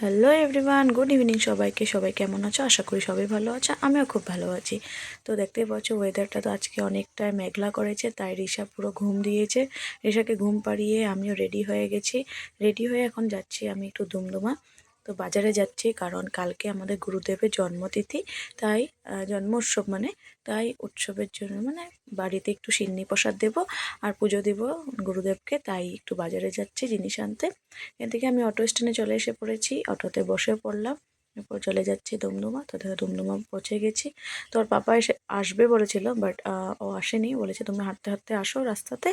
Hello everyone good evening সবাইকে। সবাই কেমন আছো? আশা করি সবাই ভালো আছে। আমিও খুব ভালো আছি। তো দেখতে পাচ্ছ ওয়েদারটা তো আজকে অনেকটাই মেঘলা করেছে, তাই রিশা পুরো ঘুম দিয়েছে। রিশাকে ঘুম পাড়িয়ে আমিও রেডি হয়ে গেছি। রেডি হয়ে এখন যাচ্ছি আমি একটু দুমদুমা তো বাজারে যাচ্ছি কারণ কালকে আমাদের গুরুদেবের জন্মতিথি। তাই জন্ম উৎসব মানে তাই উৎসবের জন্য মানে বাড়িতে একটু সিন্নি প্রসাদ দেব আর পুজো দেব গুরুদেবকে। তাই একটু বাজারে যাচ্ছি জিনিস আনতে। এদিকে আমি অটো স্ট্যান্ডে চলে এসে পড়েছি, অটোতে বসে পড়লাম। এরপর চলে যাচ্ছি দমদমা তো দেখো দমদমা পৌঁছে গেছি। তো ওর পাপা এসে আসবে বলেছিল বাট ও আসেনি। বলেছে তুমি হাঁটতে হাঁটতে আসো রাস্তাতে,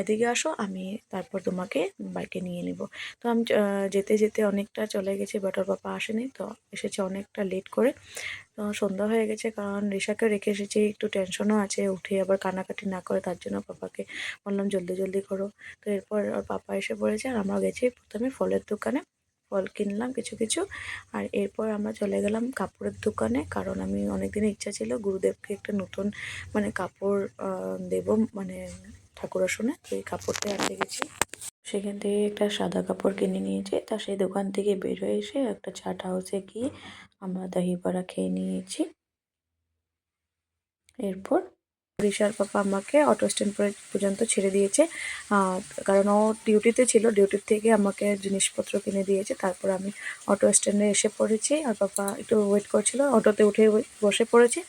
এদিকে আসো, আমি তারপর তোমাকে বাইকে নিয়ে নিব। তো আমি যেতে যেতে অনেকটা চলে গেছি বাট ওর পাপা আসেনি। তো এসেছে অনেকটা লেট করে। তো সন্ধ্যা হয়ে গেছে, কারণ রিসাকে রেখে এসেছি, একটু টেনশনও আছে, উঠে আবার কানাকাটি না করে, তার জন্য পাপাকে বললাম, জলদি জলদি করো। তো এরপর ওর পাপা এসে পড়েছে আর আমরা গেছি প্রথমে ফলের দোকানে। ফল কিনলাম, কিছু কিছু। আর এরপর আমরা চলে গেলাম কাপড়ের দোকানে, কারণ আমি অনেক দিনের ইচ্ছা ছিল গুরুদেবকে একটা নতুন মানে কাপড় দেবো মানে ঠাকুর আসনে। তো এই কাপড়টাই আনতে গেছি। সেখান থেকে একটা সাদা কাপড় কিনে নিয়েছি। তা সেই দোকান থেকে বের হয়ে এসে একটা চাট হাউসে গিয়ে আমরা দহি খেয়ে নিয়েছি। এরপর রিশার পাপা আমাকে অটো স্ট্যান্ড পর্যন্ত ছেড়ে দিয়েছে। কারণ ও ডিউটিতে ছিল ডিউটির থেকে আমাকে জিনিসপত্র কিনে দিয়েছে, তারপর আমি অটো স্ট্যান্ডে এসে পড়েছি আর পাপা একটু ওয়েট করছিল অটোতে উঠে বসে পড়েছি।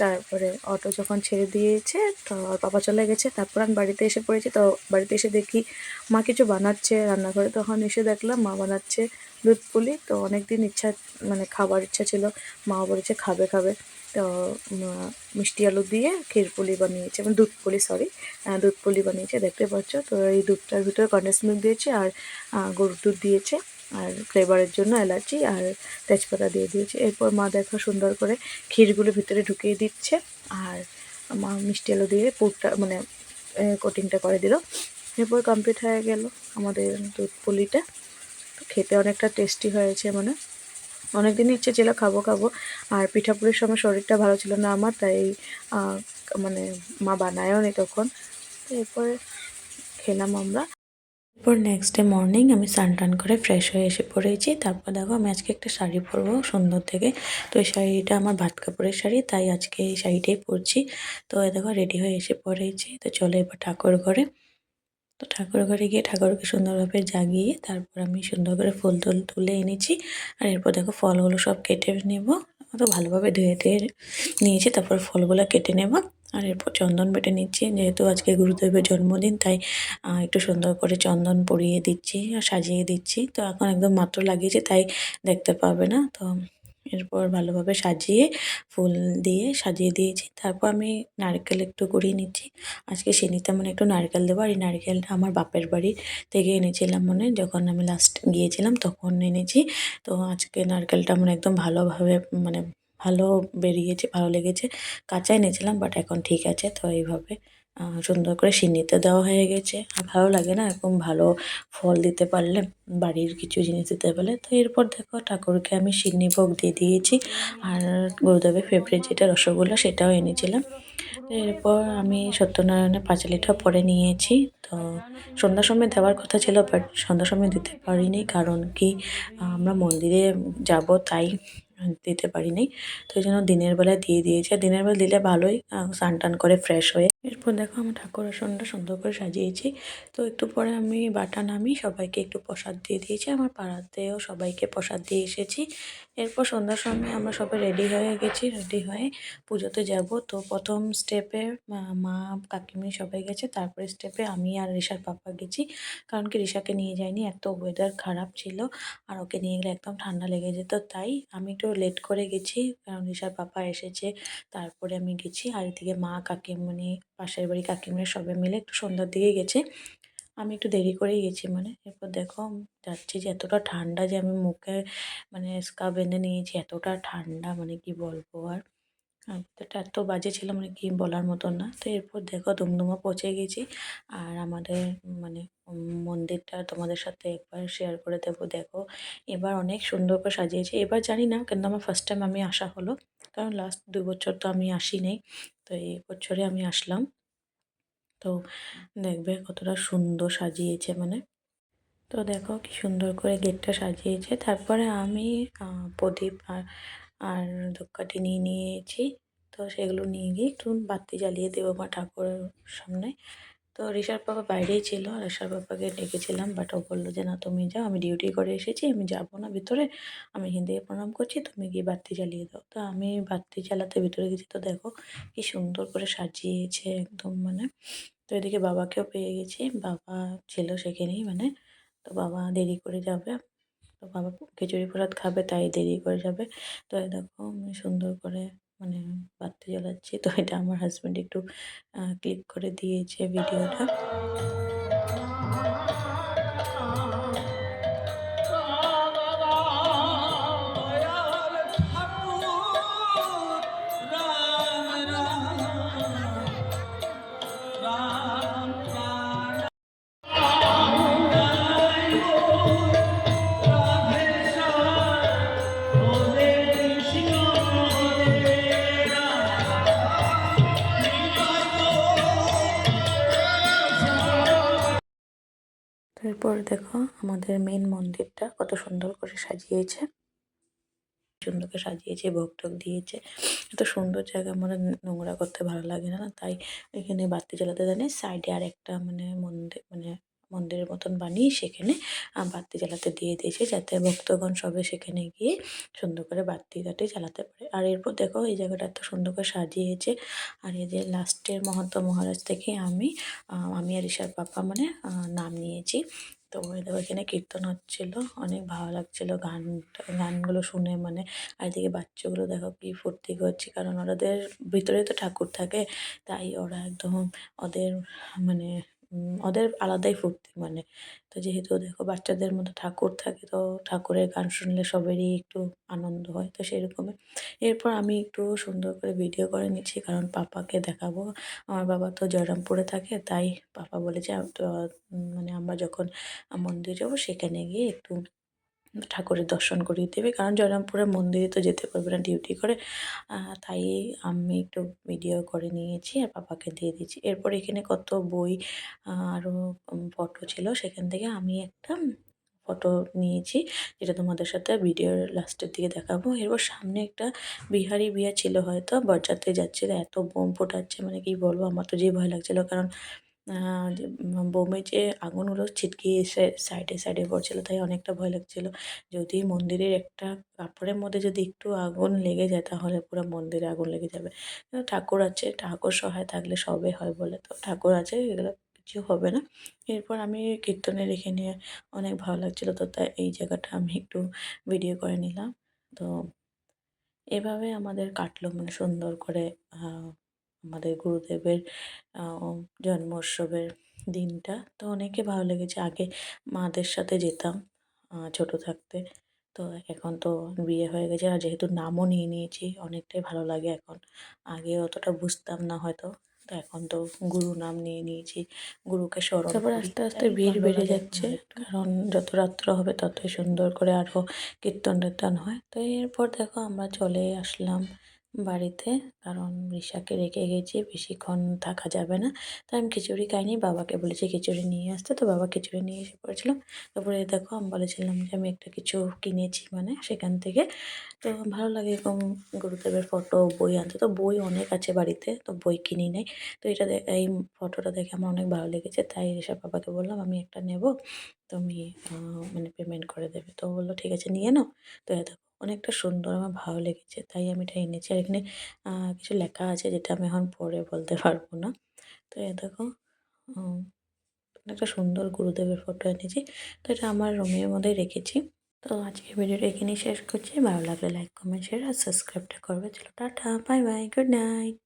তারপরে অটো যখন ছেড়ে দিয়েছে, তো পাপা চলে গেছে, তারপর আমি বাড়িতে এসে পড়েছি। তো বাড়িতে এসে দেখি মা কিছু বানাচ্ছে রান্নাঘরে। তখন এসে দেখলাম মা বানাচ্ছে দুধ পুলি। তো অনেক দিন ইচ্ছা মানে খাবার ইচ্ছা ছিল, মা বলেছে খাবে খাবে। তো মিষ্টি আলু দিয়ে ক্ষীর পুলি বানিয়েছে মানে দুধ পুলি সরি দুধ পুলি বানিয়েছে, দেখতে পাচ্ছ? তো এই দুধটার ভিতরে কন্ডেন্স মিল্ক দিয়েছে আর গরুর দুধ দিয়েছে, আর ফ্লেভারের জন্য এলাচি আর তেজপাতা দিয়ে দিয়েছে। এরপর মা দেখো সুন্দর করে ক্ষীরগুলো ভিতরে ঢুকিয়ে দিচ্ছে আর মা মিষ্টি আলু দিয়ে পুরটা মানে কোটিংটা করে দিল। এরপর কমপ্লিট হয়ে গেল আমাদের দুধ পুলিটা। খেতে অনেকটা টেস্টি হয়েছে মানে। অনেক দিনই ইচ্ছে ছিল খাব খাব। আর পিঠাপুরির সময় শরীরটা ভালো ছিল না আমার, তাই মানে মা বানায়ও নি তখন। এরপরে খেলাম আমরা। এরপর নেক্সট ডে মর্নিং আমি স্নান টান করে ফ্রেশ হয়ে এসে পড়েছি। তারপর দেখো আমি আজকে একটা শাড়ি পরবো সুন্দর থেকে। তো এই শাড়িটা আমার ভাত কাপড়ের শাড়ি, তাই আজকে এই শাড়িটাই পরছি। তো দেখো রেডি হয়ে এসে পড়েছি। তো চলো এবার ঠাকুর ঘরে। তো ঠাকুর ঘরে গিয়ে ঠাকুরকে সুন্দরভাবে জাগিয়ে তারপর আমি সুন্দর করে ফুল টুল তুলে এনেছি। আর এরপর দেখো ফলগুলো সব কেটে নেব। তো ভালোভাবে ধুয়ে ধুয়ে নিয়েছি, তারপর ফলগুলো কেটে নেব। আর এরপর চন্দন বেটে নিচ্ছি, যেহেতু আজকে গুরুদেবের জন্মদিন, তাই একটু সুন্দর করে চন্দন পরিয়ে দিচ্ছি আর সাজিয়ে দিচ্ছি। তো এখন একদম মাত্র লাগিয়েছি, তাই দেখতে পাবে না। তো এরপর ভালোভাবে সাজিয়ে ফুল দিয়ে সাজিয়ে দিয়েছি। তারপর আমি নারকেল একটু কুড়িয়ে নিচ্ছি। আজকে সিঁড়িতে মানে একটু নারকেল দেবো। আর এই নারকেলটা আমার বাপের বাড়ি থেকে এনেছিলাম মানে যখন আমি লাস্ট গিয়েছিলাম তখন এনেছি। তো আজকে নারকেলটা মানে একদম ভালোভাবে মানে ভালো বেরিয়েছে, ভালো লেগেছে। কাঁচা এনেছিলাম বাট এখন ঠিক আছে। তো এইভাবে সুন্দর করে সিন্নিতে দেওয়া হয়ে গেছে। আর ভালো লাগে না এরকম ভালো ফল দিতে পারলে, বাড়ির কিছু জিনিস দিতে পারলে। তো এরপর দেখো ঠাকুরকে আমি সিন্নি ভোগ দিয়ে দিয়েছি। আর গুরুদেবের ফেভারিট যেটা রসগোল্লা সেটাও এনেছিলাম। তো এরপর আমি সত্যনারায়ণের পাঁচালিটাও পরে নিয়েছি। তো সন্ধ্যার সময় দেওয়ার কথা ছিল বাট সন্ধ্যার সময় দিতে পারিনি। কারণ কি, আমরা মন্দিরে যাব তাই দিতে পারিনি তো এই জন্য দিনের বেলা দিয়ে দিয়েছি। আর দিনের বেলা দিলে ভালোই স্নান টান করে ফ্রেশ হয়ে। এরপর দেখো আমার ঠাকুর আসনটা সুন্দর করে সাজিয়েছি। তো একটু পরে আমি বাটা নামি সবাইকে একটু প্রসাদ দিয়ে দিয়েছি। আমার পাড়াতেও সবাইকে প্রসাদ দিয়ে এসেছি। এরপর সন্ধ্যার সময় আমরা সবাই রেডি হয়ে গেছি। রেডি হয়ে পুজোতে যাব। তো প্রথম স্টেপে মা কাকিমি সবাই গেছে। তারপরে স্টেপে আমি আর রিশার পাপা গেছি। কারণ কি রিশাকে নিয়ে যাইনি। এত ওয়েদার খারাপ ছিল। আর ওকে নিয়ে গেলে একদম ঠান্ডা লেগে যেত। তাই আমি একটু লেট করে গেছি। কারণ ঋষার পাপা এসেছে। তারপরে আমি গেছি আর এদিকে মা, কাকিমণি, পাশের বাড়ি কাকিমণি সবাই মিলে একটু সন্ধ্যার দিকে গেছে। আমি একটু দেরি করেই গেছি মানে। এরপর দেখো, যাচ্ছি যে এতটা ঠান্ডা যে আমি মুখে মানে স্কার্ফ বেঁধে নিয়েছি। এতটা ঠান্ডা মানে কি বলব আর? এত বাজে ছিল মানে কি বলার মতন না। তো এরপর দেখো দমদমা পৌঁছে গেছি। আর আমাদের মানে মন্দিরটা তোমাদের সাথে একবার শেয়ার করে দেবো। দেখো, এবার অনেক সুন্দর করে সাজিয়েছে। এবার জানি না, কিন্তু আমার ফার্স্ট টাইম আমি আসা হলো। কারণ লাস্ট দু বছর তো আমি আসিনি। তো এই বছরে আমি আসলাম। তো দেখবে কতটা সুন্দর সাজিয়েছে মানে। তো দেখো কি সুন্দর করে গেটটা সাজিয়েছে। তারপরে আমি প্রদীপ আর আর ধূপকাঠি নিয়ে নিয়েছি। তো সেগুলো নিয়ে গিয়ে একটু বাতি জ্বালিয়ে দেবো মা ঠাকুরের সামনে। তো ঋষার বাবা বাইরেই ছিল, আর ঋষার বাবাকে ডেকেছিলাম বাট ও বলল যে, না, তুমি যাও, আমি ডিউটি করে এসেছি, আমি যাব না ভিতরে। আমি থেকে প্রণাম করছি, তুমি গিয়ে বাতি জ্বালিয়ে দাও। তো আমি বাতি জ্বালাতে ভিতরে গেছি, তো দেখো কি সুন্দর করে সাজিয়েছে একদম মানে। তো এদিকে বাবাকেও পেয়ে গেছি, বাবা ছিল সেখানেই মানে। তো বাবা দেরি করে যাবে বাবা খিচুড়ি প্রসাদ খাবে, তাই দেরি করে যাবে। তো দেখো আমি সুন্দর করে মানে বাতি জ্বালাচ্ছি। তো এটা আমার হাজব্যান্ড একটু ক্লিক করে দিয়েছে ভিডিওটা তারপর দেখো আমাদের মেন মন্দিরটা কত সুন্দর করে সাজিয়েছে। সুন্দরকে সাজিয়েছে ভোগ টোক দিয়েছে। এত সুন্দর জায়গা মানে নোংরা করতে ভালো লাগে না, তাই এখানে বাতি জ্বালাতে জানি সাইডে আর একটা মানে মন্দির মানে মন্দিরের মতন বানিয়ে সেখানে বাতি জ্বালাতে দিয়ে দিয়েছে যাতে ভক্তগণ সবে সেখানে গিয়ে সুন্দর করে বাতি টাতি জ্বালাতে পারে। আর এরপর দেখো, এই জায়গাটা এত সুন্দর করে সাজিয়েছে। আর এই যে লাস্টের মহন্ত মহারাজ থেকে আমি আমি আর ঈশার পাপা মানে নাম নিয়েছি। তো দেখো, এখানে কীর্তন হচ্ছিল, অনেক ভালো লাগছিল গান, গানগুলো শুনে মানে। আর এদিকে বাচ্চাগুলো দেখো কি ফুর্তি করছে, কারণ ওদের ভিতরে তো ঠাকুর থাকে, তাই ওরা একদম ওদের মানে ওদের আলাদাই ফুর্তি মানে। তো যেহেতু দেখো বাচ্চাদের মধ্যে ঠাকুর থাকে, তো ঠাকুরের গান শুনলে সবেরই একটু আনন্দ হয়, তো সেরকমই। এরপর আমি একটু সুন্দর করে ভিডিও করে নিচ্ছি, কারণ পাপাকে দেখাবো। আমার বাবা তো জয়রামপুরে থাকে, তাই পাপা বলেছে মানে আমরা যখন মন্দির যাব সেখানে গিয়ে একটু ঠাকুরের দর্শন করিয়ে দেবে। কারণ জয়রামপুরের মন্দিরে তো যেতে পারবে না ডিউটি করে। তাই আমি একটু ভিডিও করে নিয়েছি আর বাবাকে দিয়ে দিয়েছি। এরপর এখানে কত বই আরও ফটো ছিল। সেখান থেকে আমি একটা ফটো নিয়েছি, যেটা তোমাদের সাথে ভিডিওর লাস্টের দিকে দেখাবো। এরপর সামনে একটা বিহারি বিয়া ছিল হয়তো, বরযাত্রী যাচ্ছিল, এত বোম ফোটাচ্ছে মানে কি বলব? আমার তো যে ভয় লাগছিল। কারণ বোমে যে আগুনগুলো ছিটকে এসে সাইডে সাইডে পড়ছিল, তাই অনেকটা ভয় লাগছিল। যদি মন্দিরের একটা কাপড়ের মধ্যে যদি একটু আগুন লেগে যায়, তাহলে পুরো মন্দিরে আগুন লেগে যাবে। ঠাকুর আছে, ঠাকুর সহায় থাকলে সবে হয় বলে। তো ঠাকুর আছে, এগুলো কিছু হবে না। এরপর আমি কীর্তনে রেখে নিয়ে অনেক ভালো লাগছিল। তো তাই এই জায়গাটা আমি একটু ভিডিও করে নিলাম। তো এভাবে আমাদের কাটলো মানে সুন্দর করে আমাদের গুরুদেবের আহ, জন্ম দিনটা। তো অনেকে ভালো লেগেছে। আগে মাদের সাথে যেতাম ছোট থাকতে। তো এখন তো বিয়ে হয়ে গেছে। আর যেহেতু নামও নিয়ে নিয়েছি অনেকটাই ভালো লাগে এখন। আগে অতটা বুঝতাম না হয়তো। তো এখন তো গুরু নাম নিয়ে নিয়েছি গুরুকে স্মরণ তারপর আস্তে আস্তে ভিড় বেড়ে যাচ্ছে। কারণ যত রাত্র হবে ততই সুন্দর করে আরও কীর্তন টীর্তন হয়। তো এরপর দেখো আমরা চলে আসলাম বাড়িতে। কারণ রিশাকে রেখে গেছি, বেশিক্ষণ থাকা যাবে না। তাই আমি খিচুড়ি খাইনি, বাবাকে বলেছি খিচুড়ি নিয়ে আসতে। তো বাবা খিচুড়ি নিয়ে এসে পড়েছিল। তারপরে দেখো আমি বলেছিলাম যে আমি একটা কিছু কিনেছি মানে সেখান থেকে। তো ভালো লাগে এরকম গুরুদেবের ফটো, বই আনতে। তো বই অনেক আছে বাড়িতে, তো বই কিনি নেই। তো এটা এই ফটোটা দেখে আমার অনেক ভালো লেগেছে। তাই ঋষভ বাবাকে বললাম, আমি একটা নেব, তুমি মানে পেমেন্ট করে দেবে। তো বলল, ঠিক আছে, নিয়ে নাও। তো দেখো অনেকটা সুন্দর, আমার ভালো লেগেছে। তাই আমি এটা এনেছি। আর এখানে কিছু লেখা আছে যেটা আমি এখন পড়ে বলতে পারব না। তো এ দেখো একটা সুন্দর গুরুদেবের ফটো এনেছি। তো এটা আমার রুমের মধ্যেই রেখেছি। তো আজকের ভিডিওটা এখানেই শেষ করছি। ভালো লাগলে লাইক কমেন্ট শেয়ার আর সাবস্ক্রাইবটা করবে। চলো, tata bye bye good night